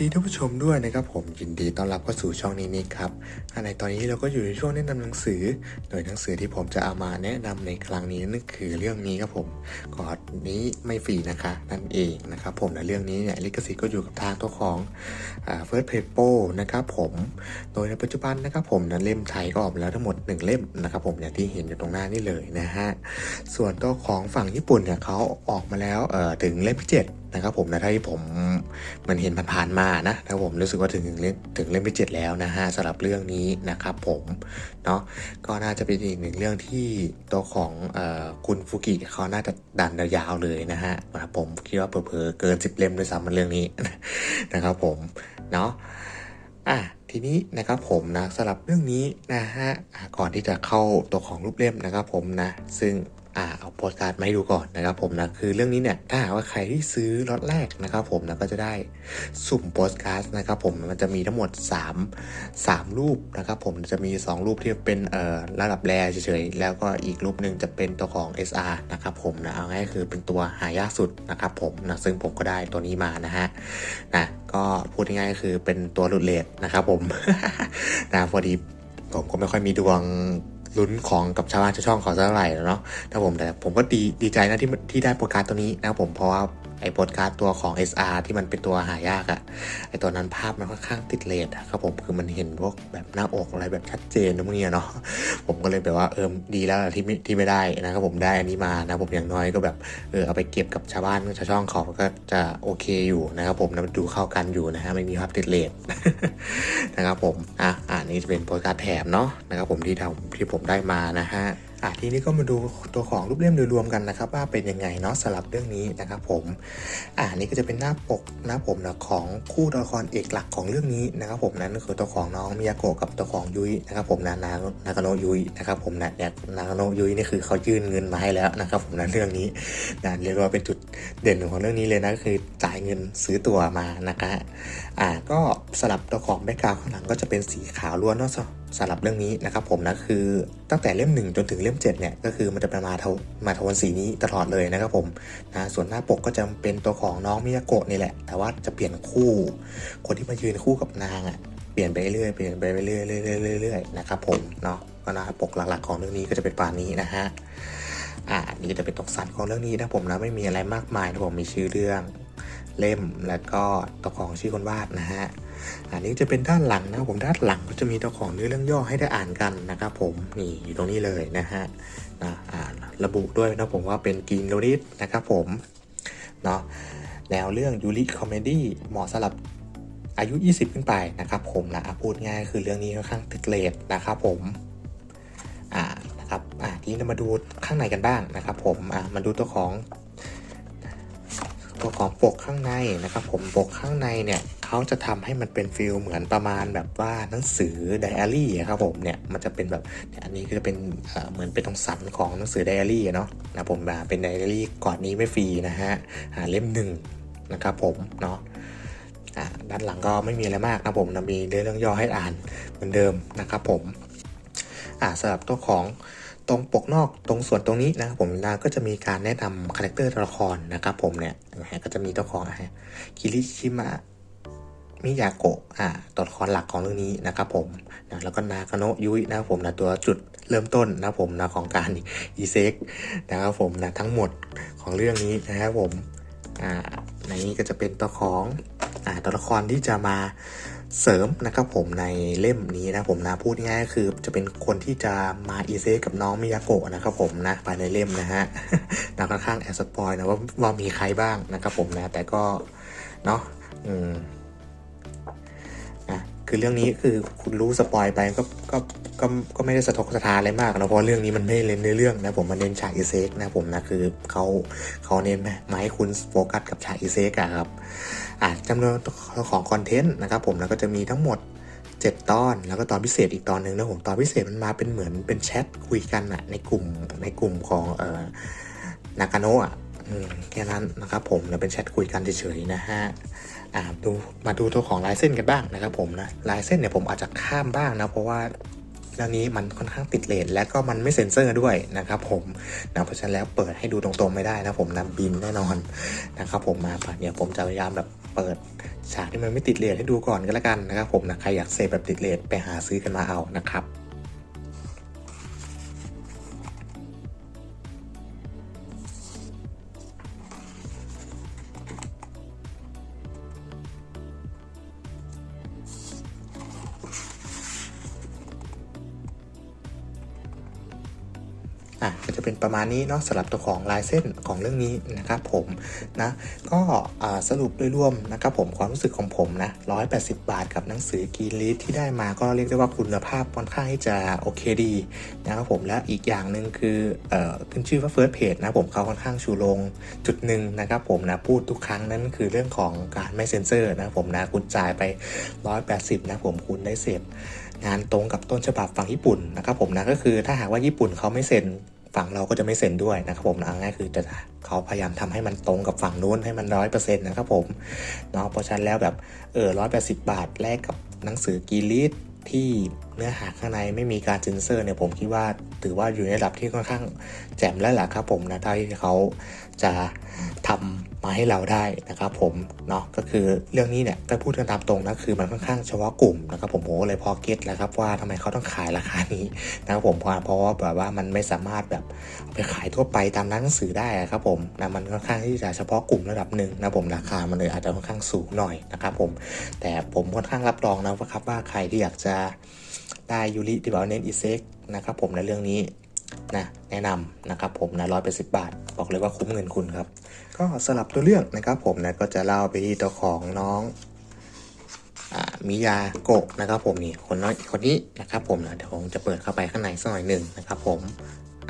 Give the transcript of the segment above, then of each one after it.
ดีท่านผู้ชมด้วยนะครับผมยินดีต้อนรับเข้าสู่ช่องนี้นี่ครับอ่าในตอนนี้เราก็อยู่ในช่วงแนะนำหนังสือ โดยหนังสือที่ผมจะเอามาแนะนำในครั้งนี้นั่นคือเรื่องนี้ครับผมกอดนี้ไม่ฟรีนะคะ นั่นเองนะครับผมและเรื่องนี้เนี่ยลิขสิทธิ์ก็อยู่กับทางตัวของเฟิร์สเพโปนะครับผมโดยในปัจจุบันนะครับผมนั้นเล่มไทยก็ออกมาแล้วทั้งหมด 1 เล่มนะครับผมอย่างที่เห็นอยู่ตรงหน้านี่เลยนะฮะส่วนตัวของฝั่งญี่ปุ่นเนี่ยเขาออกมาแล้วเออถึงเล่มที่เจ็ด นะครับผมนะถ้าที่ผมมันเห็นผ่านๆมานะถ้าผมรู้สึกว่าถึงเล่มถึงเล่มที่เจ็ดแล้วนะฮะสำหรับเรื่องนี้นะครับผมเนาะก็น่าจะเป็นอีกหนึ่งเรื่องที่ตัวของออคุณฟุกิเขาน่าจะดันยาวเลยนะฮะนะผมคิดว่าเผลอๆเกิน 10 เล่มด้วยซ้ำมันเรื่องนี้นะครับผมเนาะอะทีนี้นะครับผมนะสำหรับเรื่องนี้นะฮะก่อนที่จะเข้าตัวของรูปเล่มนะครับผมนะซึ่ง อ่าเอาโปสการ์ดมาให้ดูก่อนนะครับผมนะคือเรื่องนี้เนี่ยถ้าหากว่าใครที่ซื้อล็อตแรกนะครับผมนะก็จะได้สุ่มโปสการ์ดนะครับผมมันจะมีทั้งหมด 3 3 รูปนะครับผมจะมี 2 รูปที่เป็นเอ่อระดับแรเฉยๆแล้วก็อีกรูปหนึ่งจะเป็นตัวของ SR นะครับผมนะเอาง่ายๆคือเป็นตัวหายากสุดนะครับผมนะซึ่งผมก็ได้ตัวนี้มานะฮะนะก็พูดง่ายๆคือเป็นตัวหลุดเลทนะครับผมนะพอดีผมก็ไม่ค่อยมีดวง ลุ้นของกับชาวบ้านชาวช่องเขาสักเท่าไหร่แล้วเนาะถ้าผมแต่ผมก็ดีดีใจนะที่ที่ได้โปรการตัวนี้นะผมเพราะว่า ไอ้โปรการ์ดตัวของ SR ที่มันเป็นตัวหายากอะไอ้ตัวนั้นภาพมันค่อนข้างติดเลทอะครับผมคือมันเห็นพวกแบบหน้าอกอะไรแบบชัดเจนนะพวกเนี้ยเนาะผมก็เลยแบบว่าเออดีแล้วที่ไม่ที่ไม่ได้นะครับผมได้อันนี้มานะผมอย่างน้อยก็แบบเออเอาไปเก็บกับชาวบ้านชาวช่องเขาก็จะโอเคอยู่นะครับผมนะดูเข้ากันอยู่นะฮะไม่มีภาพติดเลทนะครับผมอะอ่านี่จะเป็นโปรการ์ดแถมเนาะนะครับผมที่ทำที่ผมได้มานะฮะ อะทีนี้ก็มาดูตัวของรูปเล่มโดยรวมกันนะครับ ว่าเป็นยังไงเนาะสำหรับเรื่องนี้นะครับผมอ่านี่ก็จะเป็นหน้าปกหน้าผมนะของคู่ตัวละครเอกหลักของเรื่องนี้นะครับ ผมนั่นก็คือตัวของน้องมิยาโกะกับตัวของยุ้ยนะครับ ผมนะนานากาโนยุ้ยนะครับ ผมนะเนี่ยนากาโนยุ้ยนี่คือเขายื่นเงินมาให้แล้วนะครับ ผมนะเรื่องนี้นะเรียกว่าเป็นจุดเด่นของเรื่องนี้เลยนะก็คือจ่ายเงินซื้อตัวมานะคะอ่าก็สลับตัวของแบ็กกราวข้างหลังก็จะเป็นสีขาวล้วนเนาะ สำหรับเรื่องนี้นะครับผมนะคือตั้งแต่เล่ม 1 จนถึงเล่ม7เนี่ยก็คือมันจะเป็นมาโทมาโทนสีนี้ตลอดเลยนะครับผมนะส่วนหน้าปกก็จะเป็นตัวของน้องมิยาโกะนี่แหละ แต่ว่าจะเปลี่ยนคู่ คนที่มายืนคู่กับนางอะ่ะเปลี่ยนไปเรื่อยเปลี่ยนไปเรื่อยเรื่อยเรื่อยเรื่อยนะครับผมเนาะก็หน้าปกหลักๆของเรื่องนี้ก็จะเป็นปานนี้นะฮะอ่านี่ก็จะเป็นตกสันของเรื่องนี้นะผมนะไม่มีอะไรมากมายนะผมมีชื่อเรื่องเล่มแล้วก็ตัวของชื่อคนวาดนะฮะ อันนี้จะเป็นด้านหลังนะผมด้านหลังก็จะมีตัวของเนื้อเรื่องย่อให้ได้อ่านกันนะครับผมนี่อยู่ตรงนี้เลยนะฮะนะอ่าระบุด้วยนะผมว่าเป็นกินโรดิสนะครับผมเนาะแนวเรื่องยูริคอมเมดี้เหมาะสำหรับอายุ 20 ขึ้นไปนะครับผมนะพูดง่ายคือเรื่องนี้ค่อนข้างติดเลทนะครับผมอ่านะครับอ่าทีนี้เรามาดูข้างในกันบ้างนะครับผมอ่ามาดูตัวของตัวของปกข้างในนะครับผมปกข้างในเนี่ย เขาจะทำให้มันเป็นฟิลเหมือนประมาณแบบว่าหนังสือไดอารี่ครับผมเนี่ยมันจะเป็นแบบอันนี้ก็จะเป็นเหมือนเป็นตรงสันของหนังสือไดอารี่เนาะนะผมมาเป็นไดอารี่ก่อนนี้ไม่ฟรีนะฮะเล่มหนึ่งนะครับผมเนาะด้านหลังก็ไม่มีอะไรมากนะผมนะมีเรื่องย่อให้อ่านเหมือนเดิมนะครับผมสำหรับตัวของตรงปกนอกตรงส่วนตรงนี้นะครับผมนะก็จะมีการแนะนำคาแรคเตอร์ตัวละครนะครับผมเนี่ยก็จะมีตัวละครอะไรคิริชิมะ มิยาโกะอ่าตัวละครหลักของเรื่องนี้นะครับผมนะแล้วก็นากาโนะยุ้ยนะครับผมนะตัวจุดเริ่มต้นนะครับผมนะของการอีเซ็กนะครับผมนะทั้งหมดของเรื่องนี้นะครับผมอ่าในนี้ก็จะเป็นตัวของอ่าตัวละครที่จะมาเสริมนะครับผมในเล่มนี้นะผมนะพูดง่ายก็คือจะเป็นคนที่จะมาอีเซกับน้องมิยาโกะนะครับผมนะภายในเล่มนะฮะนะค่อนข้างแอบสปอยนะว่าว่ามีใครบ้างนะครับผมนะแต่ก็เนาะอืม คือเรื่องนี้คือคุณรู้สปอยไปก็ก็ก็ก็ไม่ได้สะทกสะทานอะไรมากนะเพราะเรื่องนี้มันไม่เน้นในเรื่องนะผมมันเน้นฉากอีเซกนะผมนะคือเขาเขาเน้นมาให้คุณโฟกัสกับฉากอีเซกอะครับอ่าจำนวนของคอนเทนต์นะครับผมแล้วก็จะมีทั้งหมด7ตอนแล้วก็ตอนพิเศษอีกตอนหนึ่งนะผมตอนพิเศษมันมาเป็นเหมือนเป็นแชทคุยกันอะในกลุ่มในกลุ่มของเอ่อนากาโนะอะแค่นั้นนะครับผมแล้วเป็นแชทคุยกันเฉยๆนะฮะ อ่าดูมาดูตัวของลายเส้นกันบ้างนะครับผมนะลายเส้นเนี่ยผมอาจจะข้ามบ้างนะเพราะว่าเรื่องนี้มันค่อนข้างติดเลนและก็มันไม่เซ็นเซอร์ด้วยนะครับผมนะเพราะฉะนั้นแล้วเปิดให้ดูตรงๆไม่ได้นะผมนะบินแน่นอนนะครับผมมาเดี๋ยวผมจะพยายามแบบเปิดฉากที่มันไม่ติดเลทให้ดูก่อนก็แล้วกันนะครับผมนะใครอยากเสพแบบติดเลทไปหาซื้อกันมาเอานะครับ ประมาณนี้เนาะสำหรับตัวของลายเส้นของเรื่องนี้นะครับผมนะก็สรุปโดยรวมนะครับผมความรู้สึกของผมนะ180 บาทกับหนังสือกีรีที่ได้มาก็เรียกได้ว่าคุณภาพค่อนข้างที่จะโอเคดีนะครับผมและอีกอย่างหนึ่งคืออขึ้นชื่อว่า First Page นะผมเขาค่อนข้างชูโรงจุดหนึ่งนะครับผมนะพูดทุกครั้งนั้นคือเรื่องของการไม่เซ็นเซอร์นะครับผมนะคุณจ่ายไป 180 นะผมคุณได้เสพงานตรงกับต้นฉบับฝั่งญี่ปุ่นนะครับผมนะก็คือถ้าหากว่าญี่ปุ่นเขาไม่เซ็น ฝั่งเราก็จะไม่เซ็นด้วยนะครับผมนะเอาง่ายคือจะเขาพยายามทำให้มันตรงกับฝั่งนู้นให้มันร้อยเปอร์เซ็นต์นะครับผมเนาะเพราะฉะนั้นแล้วแบบเออร้อยแปดสิบบาทแลกกับหนังสือกีรีดที่เนื้อหาข้างในไม่มีการเซ็นเซอร์เนี่ยผมคิดว่าถือว่าอยู่ในระดับที่ค่อนข้างแจ่มแล้วแหละครับผมนะถ้าที่เขา จะทำมาให้เราได้นะครับผมเนาะก็คือเรื่องนี้เนี่ยถ้าพูดกันตามตรงนะคือมันค่อนข้างเฉพาะกลุ่มนะครับผมโอ้เลยพอเก็ตแล้วครับว่าทำไมเขาต้องขายราคานี้นะครับผมเพราะเพราะว่าแบบว่ามันไม่สามารถแบบไปขายทั่วไปตามร้านหนังสือได้อะครับผมนะมันค่อนข้างที่จะเฉพาะกลุ่มระดับหนึ่งนะผมราคามันเลยอาจจะค่อนข้างสูงหน่อยนะครับผมแต่ผมค่อนข้างรับรองนะว่าครับว่าใครที่อยากจะได้ยูริที่แบบเน้นอีเซ็กนะครับผมในเรื่องนี้ นะแนะนำนะครับผมนะร้อยแปดสิบบาท บอกเลยว่าคุ้มเงินคุณครับ ก็สลับตัวเรื่องนะครับผมนะก็จะเล่าไปที่ตัวของน้องอมิยาโกะนะครับผมนี่คนน้อยคนนี้นะครับผมนะเดี๋ยวผมจะเปิดเข้าไปข้างในสักหน่อยหนึ่งนะครับผม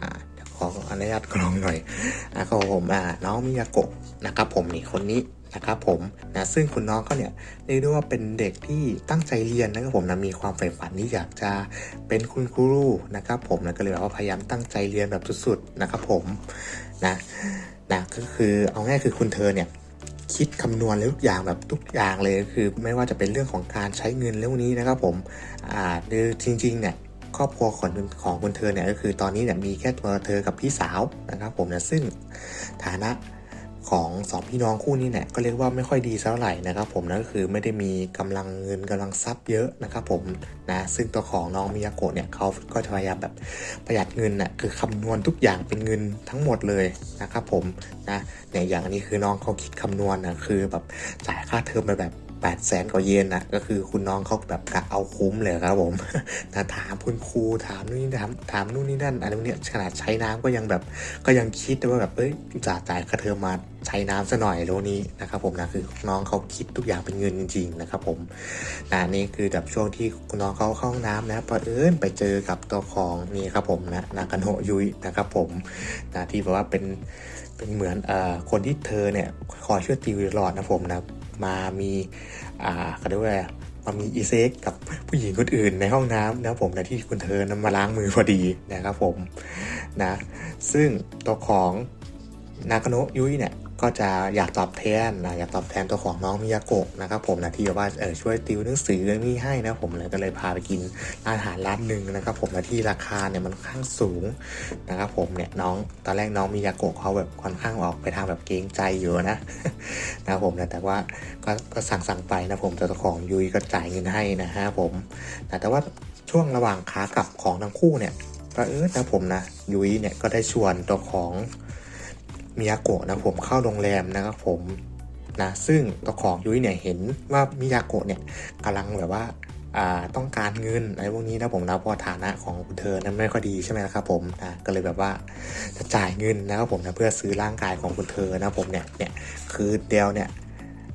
อ่าเดี๋ยวขออนุญาตกรองหน่อยอ่าครับผมน้องมิยาโกะนะครับผมนี่คนนี้ นะครับผมนะซึ่งคุณน้องเขาเนี่ยเรียกได้ว่าเป็นเด็กที่ตั้งใจเรียนนะครับผมนะมีความใฝ่ฝันที่อยากจะเป็นคุณครูนะครับผมนะก็เลยแบบว่าพยายามตั้งใจเรียนแบบสุดๆนะครับผมนะนะก็คือเอาง่ายคือคุณเธอเนี่ยคิดคำนวณแล้วทุกอย่างแบบทุกอย่างเลยคือ ไม่ว่าจะเป็นเรื่องของการใช้เงินเรื่องนี้นะครับผมอ่าคือจริงๆเนี่ยครอบครัวของของคุณเธอเนี่ยก็คือตอนนี้เนี่ยมีแค่ตัวเธอกับพี่สาวนะครับผมนะซึ่งฐานะ ของสองพี่น้องคู่นี้เนี่ยก็เรียกว่าไม่ค่อยดีเท่าไหร่นะครับผมนะก็คือไม่ได้มีกำลังเงินกำลังทรัพย์เยอะนะครับผมนะซึ่งตัวของน้องมิยาโกะเนี่ยเขาก็จะพยายามแบบประหยัดเงินน่ะคือคำนวณทุกอย่างเป็นเงินทั้งหมดเลยนะครับผมนะเนี่ยอย่างอันนี้คือน้องเขาคิดคำนวณนะคือแบบจ่ายค่าเทอมไปแบบ 8 0 0แสนกว่าเยนนะก็คือคุณน้องเขาแบบกะเอาคุ้มเลยครับผมนะถามคุณครูถามนู่นนี่ถามถามนู่นนี่นั่นอะไรเนี้ยขนาดใช้น้ำก็ยังแบบก็ยังคิดว่าแบบเอ้ยจ่าจ่ายค่าเทอมมาใช้น้ำซะหน่อยแล้วนี้นะครับผมนะคือน้องเขาคิดทุกอย่างเป็นเงินจริงๆนะครับผมนะนี่คือแบบช่วงที่คุณน้องเขาเข้าห้องน้ำนะพอเอิญไปเจอกับตัวของนี่ครับผมนะนากาโนยุยนะครับผมนะที่แบบว่าเป็นเป็นเหมือนเอ่อคนที่เธอเนี่ยคอยช่วยติวตลอดนะผมนะ มามีอ่าเขาเรียกว่าอะไรมามีอีเซ็กกับผู้หญิงคนอื่นในห้องน้ำนะผมนะที่คุณเธอนั้นมาล้างมือพอดีนะครับผมนะซึ่งตัวของนากโนะยุ้ยเนี่ย ก็จะอยากตอบแทนนะอยากตอบแทนตัวของน้องมิยาโกะนะครับผมนะที่แบบว่าเออช่วยติวหนังสือนี่ให้นะผมเลยก็เลยพาไปกินร้านอาหารร้านหนึ่งนะครับผมนะที่ราคาเนี่ยมันค่อนข้างสูงนะครับผมเนี่ยน้องตอนแรกน้องมิยาโกะเขาแบบค่อนข้างออกไปทางแบบเกรงใจอยู่นะนะครับผมนะแต่ว่าก็ก็สั่งสั่งไปนะผมแต่เจ้าของยุ้ยก็จ่ายเงินให้นะฮะผมนะแต่ว่าช่วงระหว่างขากลับของทั้งคู่เนี่ยก็เออนะผมนะยุ้ยเนี่ยก็ได้ชวนตัวของ มิยาโกะนะผมเข้าโรงแรมนะครับผมนะซึ่งตัวของยุ้ยเนี่ยเห็นว่ามิยาโกะเนี่ยกำลังแบบว่าต้องการเงินอะไรพวกนี้นะผมนะเพราะฐานะของคุณเธอนั้นไม่ค่อยดีใช่ไหมนะครับผมนะก็เลยแบบว่าจะจ่ายเงินนะครับผมนะเพื่อซื้อร่างกายของคุณเธอนะผมเนี่ยเนี่ยคือเดียวเนี่ย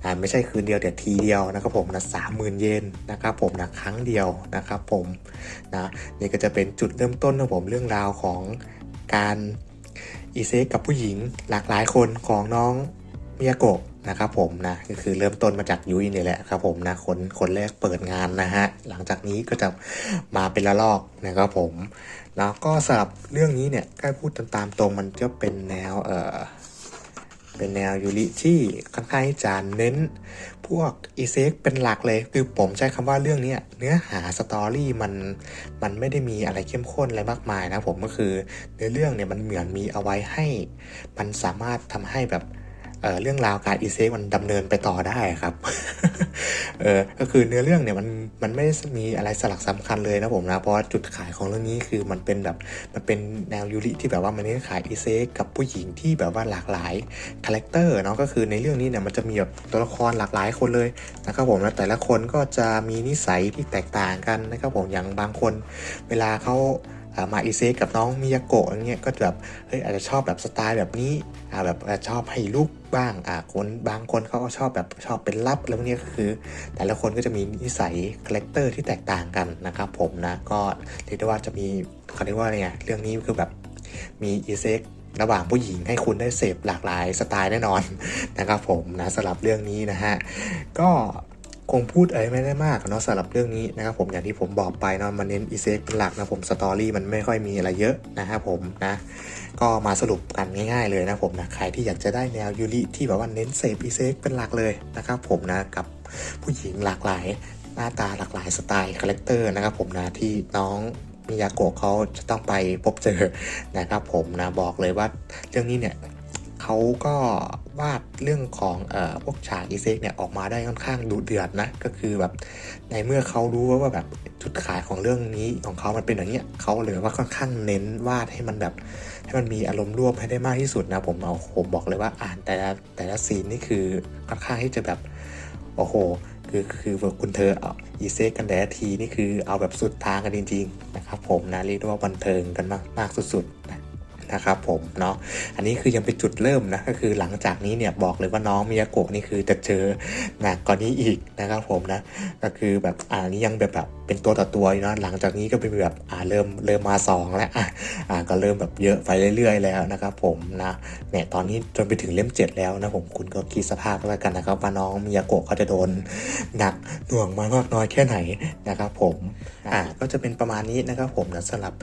อ่าไม่ใช่คืนเดียวแต่ทีเดียวนะครับผมนะสามหมื่นเยนนะครับผมนะครั้งเดียวนะครับผมนะนี่ก็จะเป็นจุดเริ่มต้นนะผมเรื่องราวของการ อีเซกกับผู้หญิงหลากหลายคนของน้องมิยาโกะนะครับผมนะก็คือเริ่มต้นมาจากยุ้ยนี่แหละครับผมนะคนคนแรกเปิดงานนะฮะหลังจากนี้ก็จะมาเป็นละลอกนะครับผมแล้วก็สำหรับเรื่องนี้เนี่ยใกล้พูดตามๆตรงมันจะเป็นแนวเอ่อ เป็นแนวยูริที่ค่อนข้างจะเน้น พวกอีเซ็กเป็นหลักเลย คือผมใช้คำว่าเรื่องนี้เนื้อหาสตอรี่มันมันไม่ได้มีอะไรเข้มข้นอะไรมากมายนะผมก็คือเนื้อเรื่องเนี่ยมันเหมือนมีเอาไว้ให้ มันสามารถทำให้แบบ เเรื่องราวการอีเซ็กมันดำเนินไปต่อได้ครับเออก็คือเนื้อเรื่องเนี่ยมันมันไม่ได้มีอะไรสลักสำคัญเลยนะผมนะเพราะจุดขายของเรื่องนี้คือมันเป็นแบบมันเป็นแนวยูริที่แบบว่ามันเน้นขายอีเซ็กกับผู้หญิงที่แบบว่าหลากหลายคาแรคเตอร์เนาะก็คือในเรื่องนี้เนี่ยมันจะมีแบบตัวละครหลากหลายคนเลยนะครับผมแล้วแต่ละคนก็จะมีนิสัยที่แตกต่างกันนะครับผมอย่างบางคน เวลาเขา มาอีเซกับน้องมิยาโกะอย่างเงี้ยก็แบบเฮ้ยอาจจะชอบแบบสไตล์แบบนี้อ่าแบบอาจจะชอบให้ลูกบ้างอ่าคนบางคนเขาก็ชอบแบบชอบเป็นลับอะไรพวเนี้ยก็คือ แต่ละคนก็จะมีนิสัยคาแรคเตอร์ที่แตกต่างกันนะครับผมนะก็เรียกได้ว่าจะมีเขาเรียกว่าเนี่ยเรื่องนี้คือแบบมีอีเซกระหว่างผู้หญิงให้คุณได้เสพหลากหลายสไตล์แน่นอนนะครับผมนะสำหรับเรื่องนี้นะฮะก็ คงพูดอะไรไม่ได้มากเนาะสำหรับเรื่องนี้นะครับผมอย่างที่ผมบอกไปเนาะมันเน้นอีเซ็กเป็นหลักนะผมสตอรี่มันไม่ค่อยมีอะไรเยอะนะครับผมนะก็มาสรุปกันง่ายๆเลยนะผมนะใครที่อยากจะได้แนวยูริที่แบบว่าเน้นเสพอีเซ็กเป็นหลักเลยนะครับผมนะกับผู้หญิงหลากหลาย หน้าตาหลากหลายสไตล์คาแรคเตอร์นะครับผมนะที่น้องมิยาโกะเขาจะต้องไปพบเจอนะครับผมนะบอกเลยว่าเรื่องนี้เนี่ย เขาก็วาดเรื่องของเอ่อพวกฉากอีเซกเนี่ยออกมาได้ค่อนข้างดุเดือดนะก็คือแบบในเมื่อเขารู้ว่าแบบจุดขายของเรื่องนี้ของเขามันเป็นอย่างเนี้ยเขาเลยว่าค่อนข้างเน้นวาดให้มันแบบ ให้มันมีอารมณ์ร่วมให้ได้มากที่สุดนะผมเอาผมบอกเลยว่าอ่านแต่ละแต่ละซีนนี่คือค่อนข้างที่จะแบบโอ้โหคือคือคุณเธอเอาอีเซกกันแต่ละทีนี่คือเอาแบบสุดทางกันจริง ๆ นะครับผมนะเรียกได้ว่าบันเทิงกันมากมากสุดๆนะ นะครับผมเนาะอันนี้คือยังเป็นจุดเริ่มนะก็คือหลังจากนี้เนี่ยบอกเลยว่าน้องมิยาโกะนี่คือจะเจอหนักกว่านี้อีกนะครับผมนะก็คือแบบอ่านี้ยังแบบแบบเป็นตัวต่อตัวอยู่นะหลังจากนี้ก็เป็นแบบอ่าเริ่มเริ่มมาสองแล้วอ่าก็เริ่มแบบเยอะไปเรื่อย ๆ แล้วนะครับผมนะเนี่ยตอนนี้จนไปถึงเล่มเจ็ดแล้วนะผมคุณก็คิดสภาพแล้วกันนะครับว่าน้องมิยาโกะเขาจะโดนหนักหน่วงมามากน้อยแค่ไหนนะครับผมอ่าก็จะเป็นประมาณนี้นะครับผมนะสำหรับ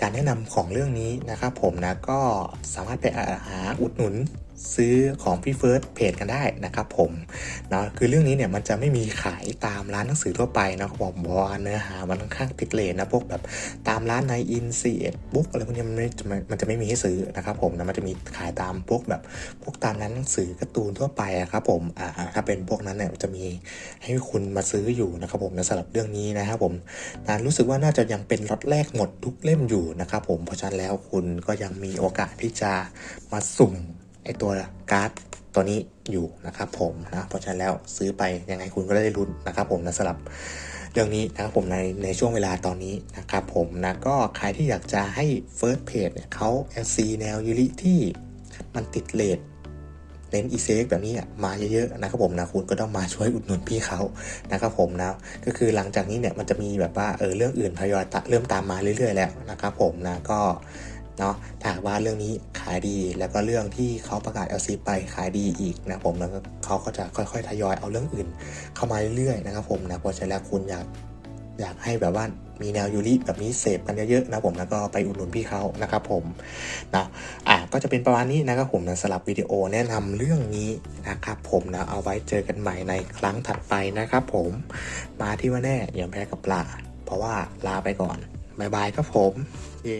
การแนะนำของเรื่องนี้นะครับผมนะก็สามารถไปหาอุดหนุน ซื้อของพี่เฟิร์สเพจกันได้นะครับผมเนาะคือเรื่องนี้เนี่ยมันจะไม่มีขายตามร้านหนังสือทั่วไปนะบอกว่าเนื้อหามันค่อนข้างติดเลนนะพวกแบบตามร้านในอินซีเอ็ดบุ๊กอะไรพวกนี้มันไม่มันจะไม่มีให้ซื้อนะครับผมนะมันจะมีขายตามพวกแบบพวกตามร้านหนังสือการ์ตูนทั่วไปครับผมอ่าถ้าเป็นพวกนั้นเนี่ยจะมีให้คุณมาซื้ออยู่นะครับผมนะสำหรับเรื่องนี้นะครับผมนะรู้สึกว่าน่าจะยังเป็นล็อตแรกหมดทุกเล่มอยู่นะครับผมเพราะฉะนั้นแล้วคุณก็ยังมีโอกาสที่จะมาสุ่ม ไอตัวการ์ดตัวนี้อยู่นะครับผมนะเพราะฉะนั้นแล้วซื้อไปยังไงคุณก็ได้ลุ้นนะครับผมนะสำหรับเรื่องนี้นะครับผมในในช่วงเวลาตอนนี้นะครับผมนะก็ใครที่อยากจะให้ First Page เนี่ยเขา LC แนวยูริที่มันติดเลทเน้นอีเซกแบบนี้มาเยอะๆนะครับผมนะคุณก็ต้องมาช่วยอุดหนุนพี่เขานะครับผมนะก็คือหลังจากนี้เนี่ยมันจะมีแบบว่าเออเรื่องอื่นทยอยตะเริ่มตามมาเรื่อยๆแล้วนะครับผมนะก็ เนาะถ้าว่าเรื่องนี้ขายดีแล้วก็เรื่องที่เขาประกาศ LC ไปขายดีอีกนะผมแล้วก็เขาก็จะค่อยๆทยอยเอาเรื่องอื่น เข้ามาเรื่อยๆนะครับผมนะเพราะฉะนั้นแล้วคุณอยากอยากให้แบบว่ามีแนวยูริแบบนี้เสพกันเยอะๆนะผมแล้วก็ไปอุดหนุนพี่เขานะครับผมนะอะก็จะเป็นประมาณนี้นะครับผมนะสำหรับวิดีโอแนะนำเรื่องนี้นะครับผมนะเอาไว้เจอกันใหม่ในครั้งถัดไปนะครับผมมาที่ว่าแน่อย่าแพ้กับปลาเพราะว่าลาไปก่อนบายบายครับผมเย้